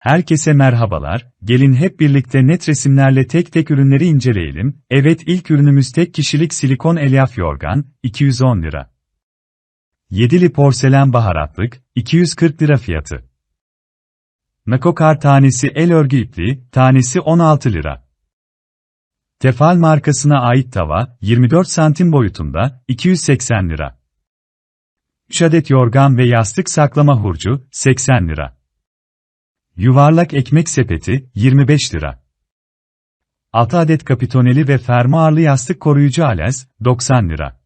Herkese merhabalar, gelin hep birlikte net resimlerle tek tek ürünleri inceleyelim. Evet ilk ürünümüz tek kişilik silikon elyaf yorgan, 210 lira. 7'li porselen baharatlık, 240 lira fiyatı. Nakokar tanesi el örgü ipliği, tanesi 16 lira. Tefal markasına ait tava, 24 santim boyutunda, 280 lira. 3 adet yorgan ve yastık saklama hurcu, 80 lira. Yuvarlak ekmek sepeti, 25 lira. 6 adet kapitoneli ve fermuarlı yastık koruyucu alez, 90 lira.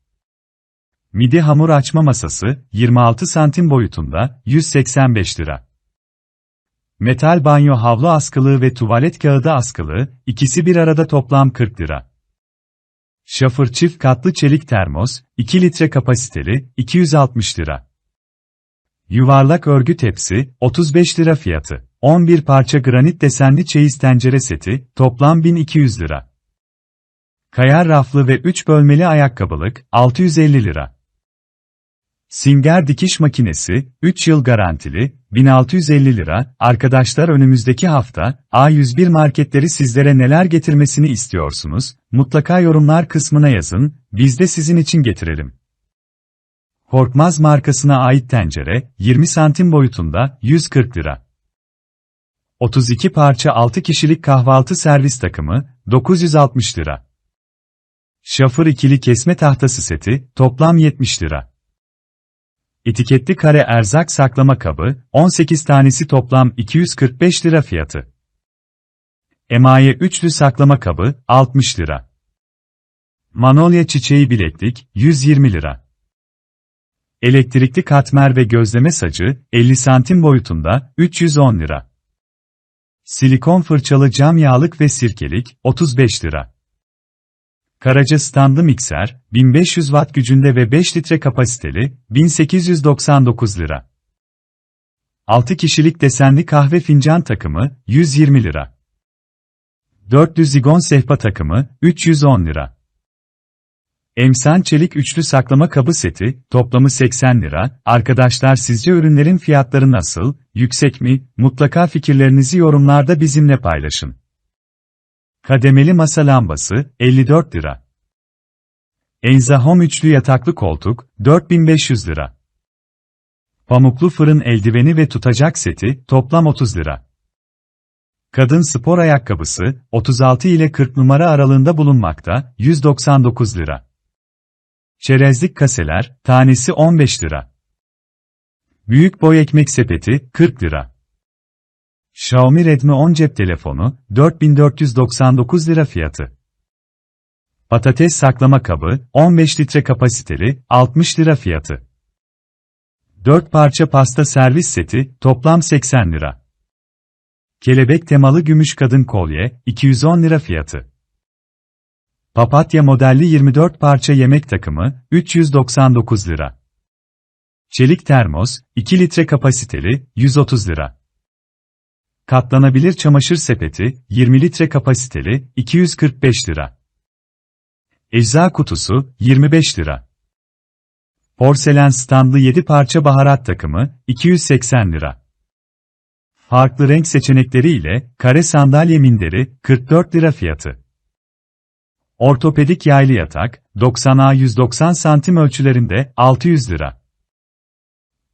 Midi hamur açma masası, 26 santim boyutunda, 185 lira. Metal banyo havlu askılığı ve tuvalet kağıdı askılığı, ikisi bir arada toplam 40 lira. Şafır çift katlı çelik termos, 2 litre kapasiteli, 260 lira. Yuvarlak örgü tepsi, 35 lira fiyatı. 11 parça granit desenli çeyiz tencere seti, toplam 1200 lira. Kayar raflı ve 3 bölmeli ayakkabılık, 650 lira. Singer dikiş makinesi, 3 yıl garantili, 1650 lira. Arkadaşlar önümüzdeki hafta, A101 marketleri sizlere neler getirmesini istiyorsunuz? Mutlaka yorumlar kısmına yazın, biz de sizin için getirelim. Korkmaz markasına ait tencere, 20 santim boyutunda, 140 lira. 32 parça 6 kişilik kahvaltı servis takımı, 960 lira. Şafır ikili kesme tahtası seti, toplam 70 lira. Etiketli kare erzak saklama kabı, 18 tanesi toplam 245 lira fiyatı. Emaye üçlü saklama kabı, 60 lira. Manolya çiçeği bileklik, 120 lira. Elektrikli katmer ve gözleme sacı, 50 santim boyutunda, 310 lira. Silikon fırçalı cam yağlık ve sirkelik, 35 lira. Karaca standlı mikser, 1500 watt gücünde ve 5 litre kapasiteli, 1899 lira. 6 kişilik desenli kahve fincan takımı, 120 lira. Dörtlü zigon sehpa takımı, 310 lira. Emsan çelik üçlü saklama kabı seti, toplamı 80 lira. Arkadaşlar sizce ürünlerin fiyatları nasıl, yüksek mi? Mutlaka fikirlerinizi yorumlarda bizimle paylaşın. Kademeli masa lambası, 54 lira. Enza Home üçlü yataklı koltuk, 4500 lira. Pamuklu fırın eldiveni ve tutacak seti, toplam 30 lira. Kadın spor ayakkabısı, 36 ile 40 numara aralığında bulunmakta, 199 lira. Çerezlik kaseler, tanesi 15 lira. Büyük boy ekmek sepeti, 40 lira. Xiaomi Redmi 10 cep telefonu, 4499 lira fiyatı. Patates saklama kabı, 15 litre kapasiteli, 60 lira fiyatı. 4 parça pasta servis seti, toplam 80 lira. Kelebek temalı gümüş kadın kolye, 210 lira fiyatı. Papatya modelli 24 parça yemek takımı, 399 lira. Çelik termos, 2 litre kapasiteli, 130 lira. Katlanabilir çamaşır sepeti, 20 litre kapasiteli, 245 lira. Ecza kutusu, 25 lira. Porselen standlı 7 parça baharat takımı, 280 lira. Farklı renk seçenekleri ile, kare sandalye minderi, 44 lira fiyatı. Ortopedik yaylı yatak, 90'a 190 santim ölçülerinde, 600 lira.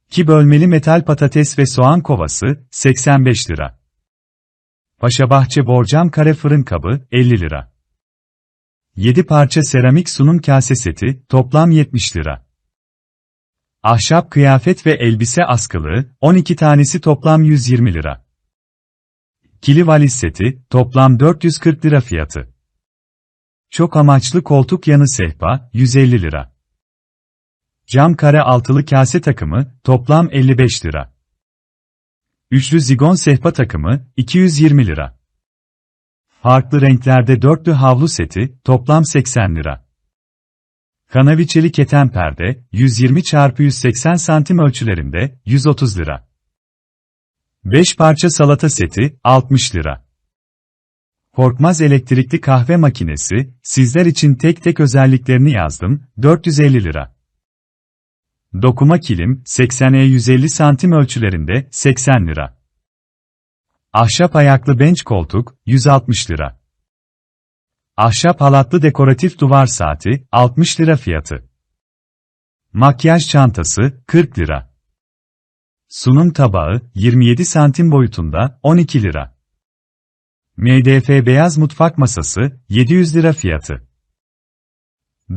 2 bölmeli metal patates ve soğan kovası, 85 lira. Paşabahçe borcam kare fırın kabı, 50 lira. 7 parça seramik sunum kase seti, toplam 70 lira. Ahşap kıyafet ve elbise askılığı, 12 tanesi toplam 120 lira. Kili valiz seti, toplam 440 lira fiyatı. Çok amaçlı koltuk yanı sehpa, 150 lira. Cam kare altılı kase takımı, toplam 55 lira. Üçlü zigon sehpa takımı, 220 lira. Farklı renklerde dörtlü havlu seti, toplam 80 lira. Kanaviçeli keten perde, 120 x 180 santim ölçülerinde, 130 lira. 5 parça salata seti, 60 lira. Korkmaz elektrikli kahve makinesi, sizler için tek tek özelliklerini yazdım, 450 lira. Dokuma kilim, 80'e 150 santim ölçülerinde, 80 lira. Ahşap ayaklı bench koltuk, 160 lira. Ahşap halatlı dekoratif duvar saati, 60 lira fiyatı. Makyaj çantası, 40 lira. Sunum tabağı, 27 santim boyutunda, 12 lira. MDF beyaz mutfak masası, 700 lira fiyatı.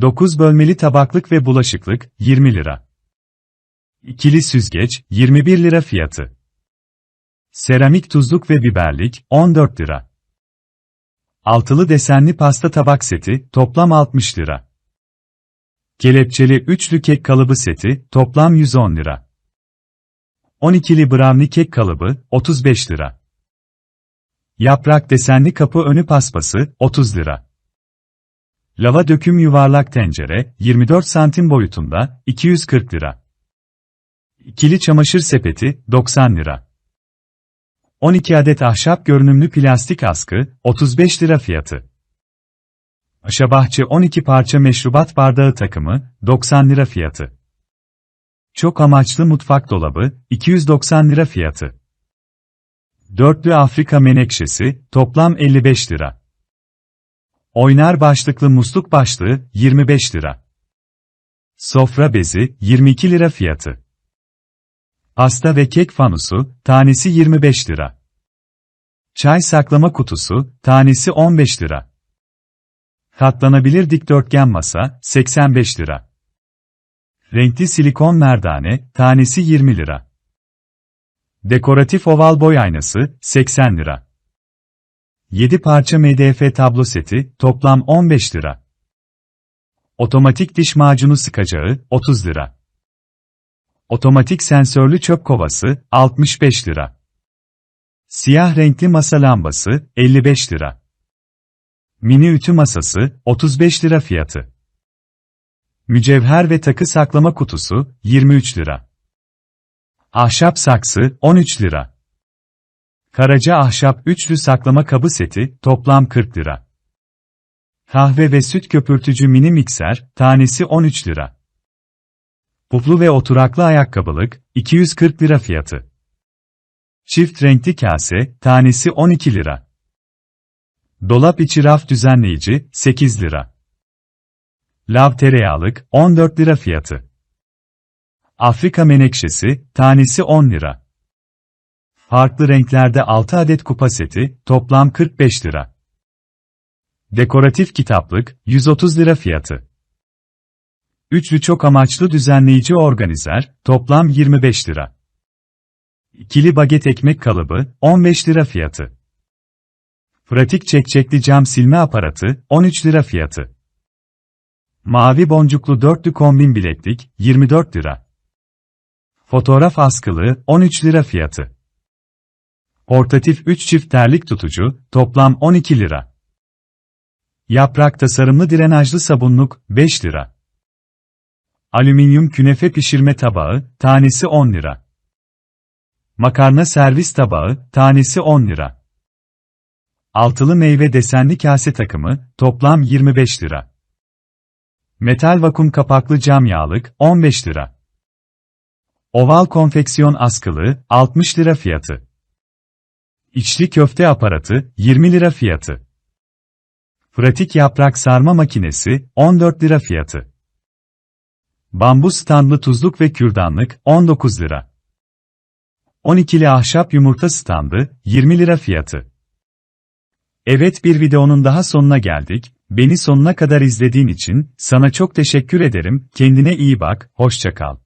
9 bölmeli tabaklık ve bulaşıklık, 20 lira. İkili süzgeç, 21 lira fiyatı. Seramik tuzluk ve biberlik, 14 lira. Altılı desenli pasta tabak seti, toplam 60 lira. Kelepçeli üçlü kek kalıbı seti, toplam 110 lira. 12'li brownie kek kalıbı, 35 lira. Yaprak desenli kapı önü paspası, 30 lira. Lava döküm yuvarlak tencere, 24 santim boyutunda, 240 lira. İkili çamaşır sepeti, 90 lira. 12 adet ahşap görünümlü plastik askı, 35 lira fiyatı. Aşabahçe 12 parça meşrubat bardağı takımı, 90 lira fiyatı. Çok amaçlı mutfak dolabı, 290 lira fiyatı. Dörtlü Afrika menekşesi, toplam 55 lira. Oynar başlıklı musluk başlığı, 25 lira. Sofra bezi, 22 lira fiyatı. Pasta ve kek fanusu, tanesi 25 lira. Çay saklama kutusu, tanesi 15 lira. Katlanabilir dikdörtgen masa, 85 lira. Renkli silikon merdane, tanesi 20 lira. Dekoratif oval boy aynası, 80 lira. 7 parça MDF tablo seti, toplam 15 lira. Otomatik diş macunu sıkacağı, 30 lira. Otomatik sensörlü çöp kovası, 65 lira. Siyah renkli masa lambası, 55 lira. Mini ütü masası, 35 lira fiyatı. Mücevher ve takı saklama kutusu, 23 lira. Ahşap saksı, 13 lira. Karaca ahşap üçlü saklama kabı seti, toplam 40 lira. Kahve ve süt köpürtücü mini mikser, tanesi 13 lira. Puflu ve oturaklı ayakkabılık, 240 lira fiyatı. Çift renkli kase, tanesi 12 lira. Dolap içi raf düzenleyici, 8 lira. Lav tereyağlık, 14 lira fiyatı. Afrika menekşesi, tanesi 10 lira. Farklı renklerde 6 adet kupa seti, toplam 45 lira. Dekoratif kitaplık, 130 lira fiyatı. Üçlü çok amaçlı düzenleyici organizer, toplam 25 lira. İkili baget ekmek kalıbı, 15 lira fiyatı. Pratik çekçekli cam silme aparatı, 13 lira fiyatı. Mavi boncuklu dörtlü kombin bileklik, 24 lira. Fotoğraf askılı, 13 lira fiyatı. Portatif 3 çift terlik tutucu, toplam 12 lira. Yaprak tasarımlı drenajlı sabunluk, 5 lira. Alüminyum künefe pişirme tabağı, tanesi 10 lira. Makarna servis tabağı, tanesi 10 lira. Altılı meyve desenli kase takımı, toplam 25 lira. Metal vakum kapaklı cam yağlık, 15 lira. Oval konfeksiyon askılı, 60 lira fiyatı. İçli köfte aparatı, 20 lira fiyatı. Pratik yaprak sarma makinesi, 14 lira fiyatı. Bambu standlı tuzluk ve kürdanlık, 19 lira. 12'li ahşap yumurta standı, 20 lira fiyatı. Evet bir videonun daha sonuna geldik. Beni sonuna kadar izlediğin için sana çok teşekkür ederim. Kendine iyi bak, hoşça kal.